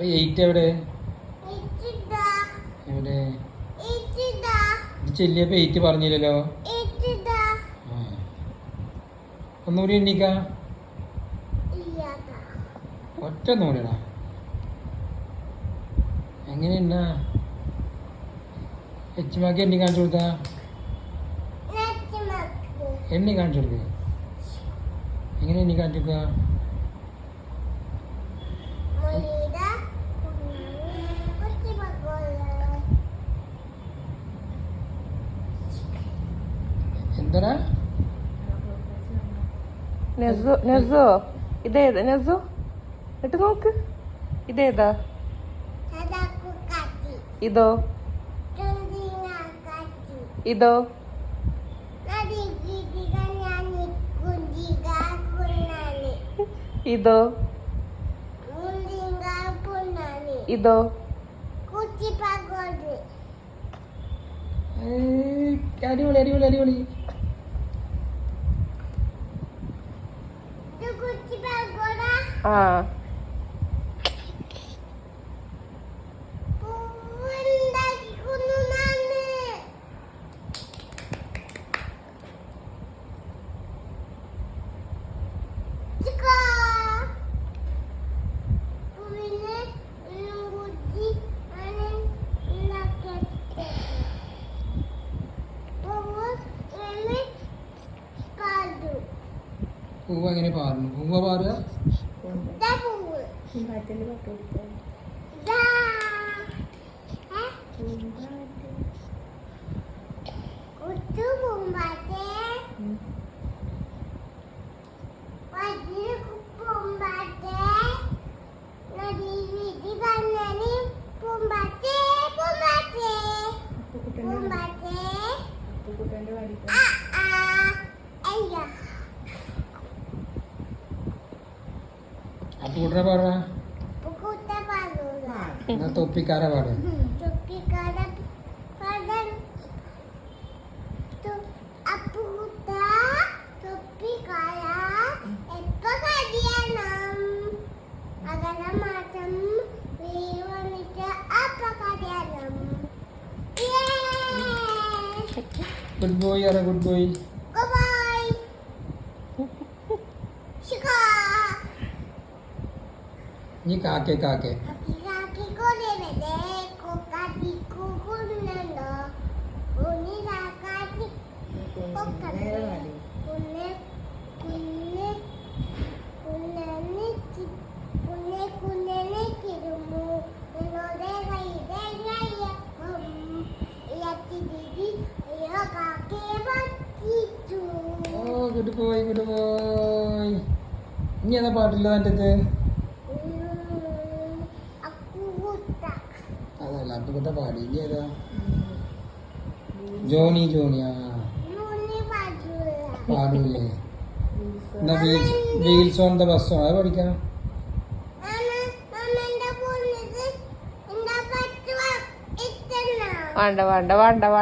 അപ്പൊ എയ്റ്റ് എവിടെ? എവിടെ? ഇത് ചെല്ലിയപ്പോ എയ്റ്റ് പറഞ്ഞില്ലല്ലോ. ഒന്നൂടി. ഒന്നുകൂടി എണ്ണിക്ക. ഒറ്റ നൂലിടാ എങ്ങനെ എച്ച് എച്ചുമാക്കി എണ്ണി കാണിച്ചു കൊടുത്താ? എണ്ണി കാണിച്ചു കൊടുക്കുക എങ്ങനെ എണ്ണി കാണിച്ചു കൊടുക്കുക എന്താ നെസോ നെസോ ഇതേതാ നെസോ ഇട്ട് നോക്ക്. ഇതേതാ? ഇതോ? ഇതോ? ഇതോ? ഇതോ? അടിപൊളി അടിപൊളി അടിപൊളി. ആ. പൂവ് എങ്ങനെ പാറുന്നു പൂവ പാറുക? ഇതാ ഏ? കുത്തു പൂമ്പാറ്റേ പൂമ്പാറ്റേ പൂമ്പാറ്റേ പൂമ്പാറ്റേ പൂമ്പാറ്റേ ആ ആ അയ്യ അപ്പൂട്ടനെ പാടുക. എന്നാ തൊപ്പിക്കാര പടം ഗുഡ് ബോയ് അറ ഗുഡ് ബോയ് അയ്യോ കാക്കെ കാക്കെ. ഓ ഗുഡ് ബോയ് ഗുഡ് ബോയ്. ഇനി ഏതാ പാട്ടില്ല എന്റെ അതല്ല അപ്പുകുട്ട പാടി ഇനി ഏതാ ജോണി ജോണി ആ. യൂണി പാടൂലേ. എന്നാ wheels wheels on the bus അത് പഠിക്കാം? വേണ്ട വേണ്ട വേണ്ട.